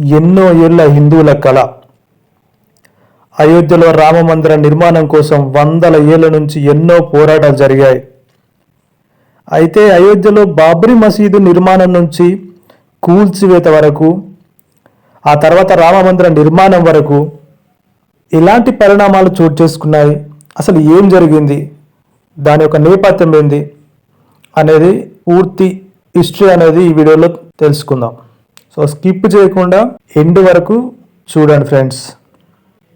ఎన్నో ఏళ్ళ హిందువుల కళ. అయోధ్యలో రామ మందిర నిర్మాణం కోసం వందల ఏళ్ళ నుంచి ఎన్నో పోరాటాలు జరిగాయి. అయితే అయోధ్యలో బాబ్రీ మసీదు నిర్మాణం నుంచి కూల్చివేత వరకు ఆ తర్వాత రామమందిర నిర్మాణం వరకు ఎలాంటి పరిణామాలు చోటు చేసుకున్నాయి? అసలు ఏం జరిగింది? దాని యొక్క నేపథ్యం ఏంది? అనేది పూర్తి హిస్టరీ అనేది ఈ వీడియోలో తెలుసుకుందాం. సో స్కిప్ చేయకుండా ఎండ్ వరకు చూడండి ఫ్రెండ్స్.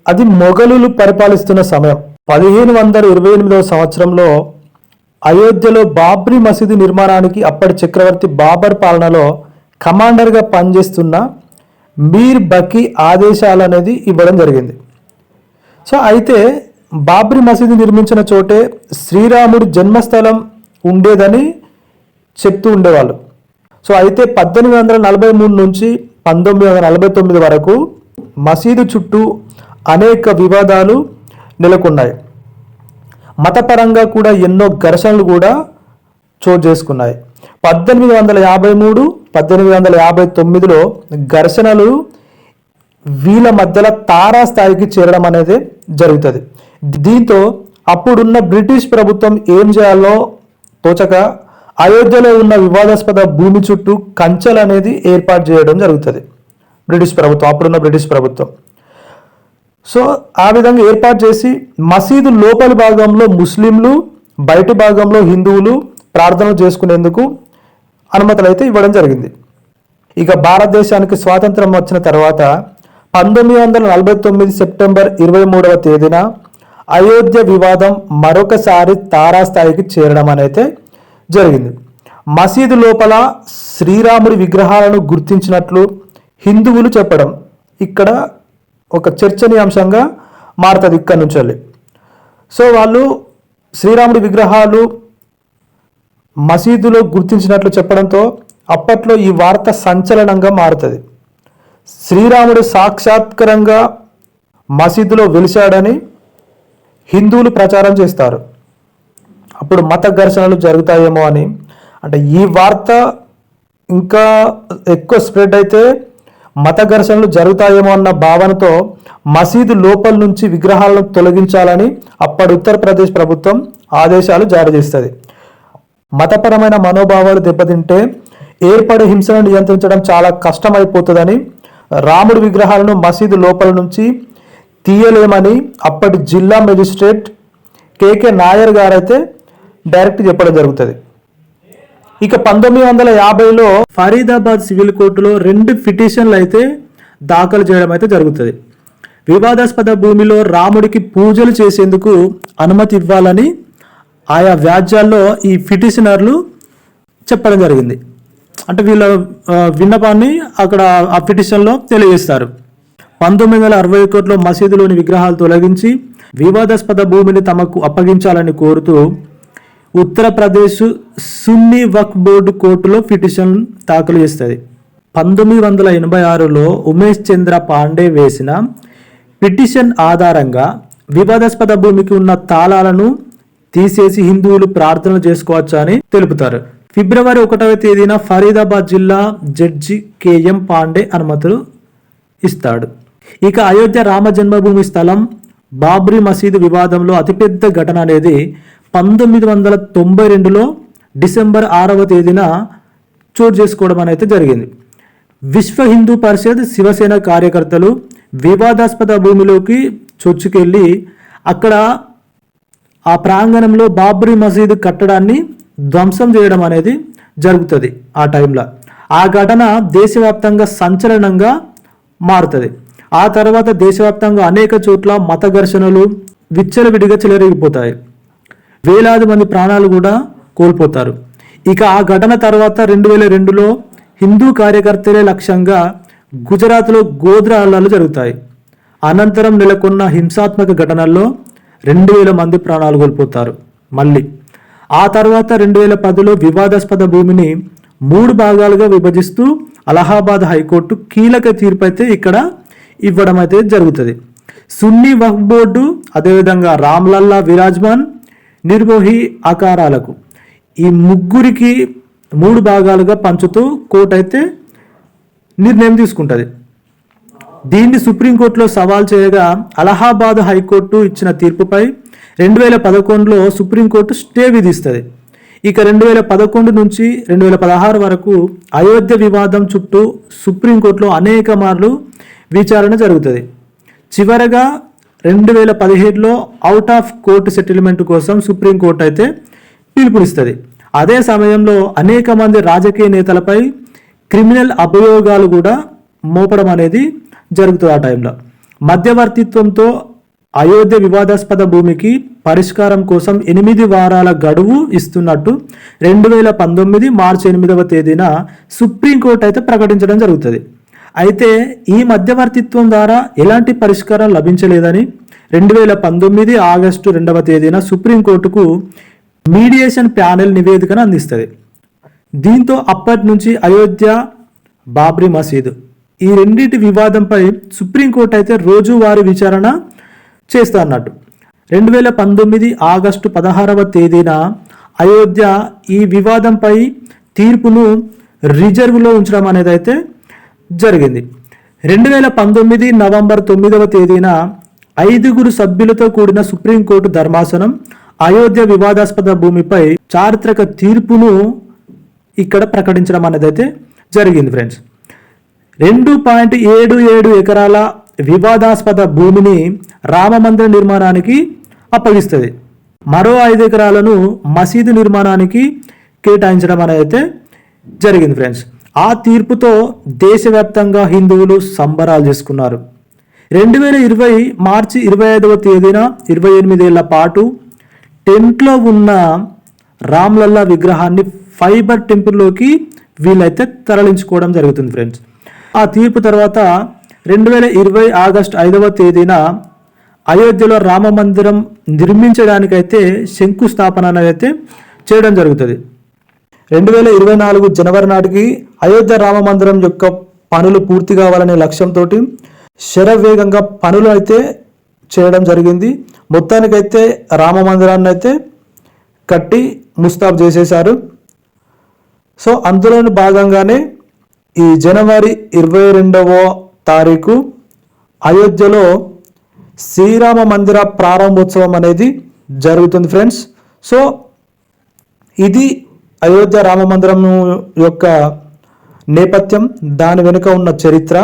అది మొఘలులు పరిపాలిస్తున్న సమయం. పదిహేను వందల ఇరవై ఎనిమిదవ సంవత్సరంలో అయోధ్యలో బాబ్రీ మసీదు నిర్మాణానికి అప్పటి చక్రవర్తి బాబర్ పాలనలో కమాండర్గా పనిచేస్తున్న మీర్ బకీ ఆదేశాలు అనేది ఇవ్వడం జరిగింది. సో అయితే బాబ్రీ మసీదు నిర్మించిన చోటే శ్రీరాముడి జన్మస్థలం ఉండేదని చెప్తూ ఉండేవాళ్ళు. సో అయితే పద్దెనిమిది వందల నలభై మూడు నుంచి పంతొమ్మిది వందల నలభై తొమ్మిది వరకు మసీదు చుట్టూ అనేక వివాదాలు నెలకొన్నాయి. మతపరంగా కూడా ఎన్నో ఘర్షణలు కూడా చోటు చేసుకున్నాయి. పద్దెనిమిది వందల యాభై మూడు పద్దెనిమిది వందల యాభై తొమ్మిదిలో ఘర్షణలు వీళ్ళ మధ్యలో తారా స్థాయికి చేరడం అనేది జరుగుతుంది. దీంతో అప్పుడున్న బ్రిటిష్ ప్రభుత్వం ఏం చేయాలో తోచక అయోధ్యలో ఉన్న వివాదాస్పద భూమి చుట్టూ కంచెలు అనేది ఏర్పాటు చేయడం జరుగుతుంది. బ్రిటిష్ ప్రభుత్వం అప్పుడున్న బ్రిటిష్ ప్రభుత్వం. సో ఆ విధంగా ఏర్పాటు చేసి మసీదు లోపలి భాగంలో ముస్లింలు బయటి భాగంలో హిందువులు ప్రార్థనలు చేసుకునేందుకు అనుమతులు అయితే ఇవ్వడం జరిగింది. ఇక భారతదేశానికి స్వాతంత్రం వచ్చిన తర్వాత పంతొమ్మిది వందల నలభై తొమ్మిది సెప్టెంబర్ ఇరవై మూడవ తేదీన అయోధ్య వివాదం మరొకసారి తారాస్థాయికి చేరడం అనేది జరిగింది. మసీదు లోపల శ్రీరాముడి విగ్రహాలను గుర్తించినట్లు హిందువులు చెప్పడం ఇక్కడ ఒక చర్చనీయాంశంగా మారుతుంది ఇక్కడ నుంచి వెళ్ళి. సో వాళ్ళు శ్రీరాముడి విగ్రహాలు మసీదులో గుర్తించినట్లు చెప్పడంతో అప్పట్లో ఈ వార్త సంచలనంగా మారుతుంది. శ్రీరాముడు సాక్షాత్కరంగా మసీదులో వెలిశాడని హిందువులు ప్రచారం చేస్తారు. అప్పుడు మత ఘర్షణలు జరుగుతాయేమో అని. అంటే ఈ వార్త ఇంకా ఎక్కువ స్ప్రెడ్ అయితే మత ఘర్షణలు జరుగుతాయేమో అన్న భావనతో మసీదు లోపల నుంచి విగ్రహాలను తొలగించాలని అప్పటి ఉత్తరప్రదేశ్ ప్రభుత్వం ఆదేశాలు జారీ చేస్తుంది. మతపరమైన మనోభావాలు దెబ్బతింటే ఏర్పడే హింసను నియంత్రించడం చాలా కష్టమైపోతుందని రాముడి విగ్రహాలను మసీదు లోపల నుంచి తీయలేమని అప్పటి జిల్లా మెజిస్ట్రేట్ కేకే నాయర్ గారైతే డైరెక్ట్ చెప్పడం జరుగుతుంది. ఇక పంతొమ్మిది వందల యాభైలో ఫరీదాబాద్ సివిల్ కోర్టులో రెండు పిటిషన్లు అయితే దాఖలు చేయడం అయితే జరుగుతుంది. వివాదాస్పద భూమిలో రాముడికి పూజలు చేసేందుకు అనుమతి ఇవ్వాలని ఆయా వ్యాజ్యాల్లో ఈ పిటిషనర్లు చెప్పడం జరిగింది. అంటే వీళ్ళ విన్నపాన్ని అక్కడ ఆ పిటిషన్లో తెలియజేస్తారు. పంతొమ్మిది వందల అరవై ఒకటిలో మసీదులోని విగ్రహాలు తొలగించి వివాదాస్పద భూమిని తమకు అప్పగించాలని కోరుతూ ఉత్తరప్రదేశ్ సున్నీ వక్ బోర్డు కోర్టులో పిటిషన్ దాఖలు చేస్తుంది. పంతొమ్మిది వందల ఎనభై ఆరులో ఉమేష్ చంద్ర పాండే వేసిన పిటిషన్ ఆధారంగా వివాదాస్పద భూమికి ఉన్న తాళాలను తీసేసి హిందువులు ప్రార్థనలు చేసుకోవచ్చు అని తెలుపుతారు. ఫిబ్రవరి ఒకటవ తేదీన ఫరీదాబాద్ జిల్లా జడ్జి కేఎం పాండే అనుమతులు ఇస్తాడు. ఇక అయోధ్య రామ జన్మభూమి స్థలం బాబ్రీ మసీదు వివాదంలో అతిపెద్ద ఘటన అనేది పంతొమ్మిది వందల తొంభై రెండులో డిసెంబర్ ఆరవ తేదీన చోటు చేసుకోవడం అనేది జరిగింది. విశ్వ హిందూ పరిషత్ శివసేన కార్యకర్తలు వివాదాస్పద భూమిలోకి చొచ్చుకెళ్ళి అక్కడ ఆ ప్రాంగణంలో బాబ్రీ మసీద్ కట్టడాన్ని ధ్వంసం చేయడం అనేది జరుగుతుంది ఆ టైంలో. ఆ ఘటన దేశవ్యాప్తంగా సంచలనంగా మారుతుంది. ఆ తర్వాత దేశవ్యాప్తంగా అనేక చోట్ల మత ఘర్షణలు విచ్చలవిడిగా చెలరేగిపోతాయి. వేలాది మంది ప్రాణాలు కూడా కోల్పోతారు. ఇక ఆ ఘటన తర్వాత రెండు వేల రెండులో హిందూ కార్యకర్తలే లక్ష్యంగా గుజరాత్లో గోద్రాలాలు జరుగుతాయి. అనంతరం నెలకొన్న హింసాత్మక ఘటనల్లో రెండు వేల మంది ప్రాణాలు కోల్పోతారు. మళ్ళీ ఆ తర్వాత రెండు వేల పదిలో వివాదాస్పద భూమిని మూడు భాగాలుగా విభజిస్తూ అలహాబాద్ హైకోర్టు కీలక తీర్పు అయితే ఇక్కడ ఇవ్వడం అయితే జరుగుతుంది. సున్నీ వక్ఫ్ బోర్డు అదేవిధంగా రామ్లల్లా విరాజ్మాన్ నిర్మోహి ఆకారాలకు ఈ ముగ్గురికి మూడు భాగాలుగా పంచుతూ కోర్టు అయితే నిర్ణయం తీసుకుంటుంది. దీన్ని సుప్రీంకోర్టులో సవాల్ చేయగా అలహాబాద్ హైకోర్టు ఇచ్చిన తీర్పుపై రెండు వేల పదకొండులో సుప్రీంకోర్టు స్టే విధిస్తుంది. ఇక రెండు వేల పదకొండు నుంచి రెండు వేల పదహారు వరకు అయోధ్య వివాదం చుట్టూ సుప్రీంకోర్టులో అనేక మార్లు విచారణ జరుగుతుంది. చివరగా రెండు వేల పదిహేడులో అవుట్ ఆఫ్ కోర్టు సెటిల్మెంట్ కోసం సుప్రీంకోర్టు అయితే పిలుపునిస్తుంది. అదే సమయంలో అనేక మంది రాజకీయ నేతలపై క్రిమినల్ అభియోగాలు కూడా మోపడం అనేది జరుగుతుంది ఆ టైంలో. మధ్యవర్తిత్వంతో అయోధ్య వివాదాస్పద భూమికి పరిష్కారం కోసం ఎనిమిది వారాల గడువు ఇస్తున్నట్టు రెండు వేల పంతొమ్మిది మార్చి ఎనిమిదవ తేదీన సుప్రీంకోర్టు అయితే ప్రకటించడం జరుగుతుంది. అయితే ఈ మధ్యవర్తిత్వం ద్వారా ఎలాంటి పరిష్కారం లభించలేదని రెండు వేల పంతొమ్మిది ఆగస్టు రెండవ తేదీన సుప్రీంకోర్టుకు మీడియేషన్ ప్యానెల్ నివేదికను అందిస్తుంది. దీంతో అప్పటి నుంచి అయోధ్య బాబ్రీ మసీదు ఈ రెండింటి వివాదంపై సుప్రీంకోర్టు అయితే రోజువారీ విచారణ చేస్తా అన్నట్టు రెండు వేల పంతొమ్మిది ఆగస్టు పదహారవ తేదీన అయోధ్య ఈ వివాదంపై తీర్పును రిజర్వ్లో ఉంచడం అనేది అయితే జరిగింది. రెండు వేల పంతొమ్మిది నవంబర్ తొమ్మిదవ తేదీన ఐదుగురు సభ్యులతో కూడిన సుప్రీంకోర్టు ధర్మాసనం అయోధ్య వివాదాస్పద భూమిపై చారిత్రక తీర్పును ఇక్కడ ప్రకటించడం అనేది అయితే జరిగింది ఫ్రెండ్స్. రెండు పాయింట్ ఏడు ఏడు ఎకరాల వివాదాస్పద భూమిని రామమందిర నిర్మాణానికి అప్పగిస్తుంది. మరో ఐదు ఎకరాలను మసీదు నిర్మాణానికి కేటాయించడం అనేది అయితే జరిగింది ఫ్రెండ్స్. ఆ తీర్పుతో దేశవ్యాప్తంగా హిందువులు సంబరాలు చేసుకున్నారు. రెండు వేల ఇరవై మార్చి ఇరవై ఐదవ తేదీన ఇరవై ఎనిమిదేళ్ళ పాటు టెంట్లో ఉన్న రామ్లల్లా విగ్రహాన్ని ఫైబర్ టెంపుల్లోకి వీళ్ళైతే తరలించుకోవడం జరుగుతుంది ఫ్రెండ్స్. ఆ తీర్పు తర్వాత రెండు వేల ఇరవై ఆగస్టు ఐదవ తేదీన అయోధ్యలో రామ మందిరం నిర్మించడానికైతే శంకుస్థాపన అనేది అయితే చేయడం జరుగుతుంది. రెండు వేల ఇరవై నాలుగు జనవరి నాటికి అయోధ్య రామ మందిరం యొక్క పనులు పూర్తి కావాలనే లక్ష్యంతో శరవేగంగా పనులు అయితే చేయడం జరిగింది. మొత్తానికైతే రామ మందిరాన్ని అయితే కట్టి ముస్తాబ్ చేసేశారు. సో అందులోని భాగంగానే ఈ జనవరి ఇరవై రెండవ తారీఖు అయోధ్యలో శ్రీరామ మందిర ప్రారంభోత్సవం అనేది జరుగుతుంది ఫ్రెండ్స్. సో ఇది అయోధ్య రామ మందిరం యొక్క నేపథ్యం దాని వెనుక ఉన్న చరిత్ర?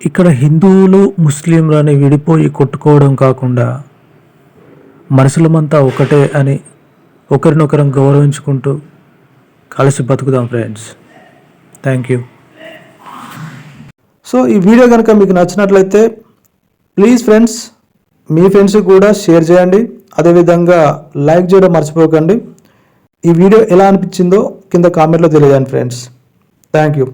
ఇక్కడ హిందువులు ముస్లింలని విడిపోయి కొట్టుకోవడం కాకుండా మనుషులమంతా ఒకటే అని ఒకరినొకరం గౌరవించుకుంటూ కలిసి బతుకుదాం ఫ్రెండ్స్ థ్యాంక్ యూ సో ఈ వీడియో కనుక మీకు నచ్చినట్లయితే ప్లీజ్ ఫ్రెండ్స్ మీ ఫ్రెండ్స్కి కూడా షేర్ చేయండి. అదేవిధంగా లైక్ చేయడం మర్చిపోకండి. ఈ వీడియో ఎలా అనిపించిందో కింద కామెంట్లో తెలియజేయండి ఫ్రెండ్స్ థ్యాంక్ యూ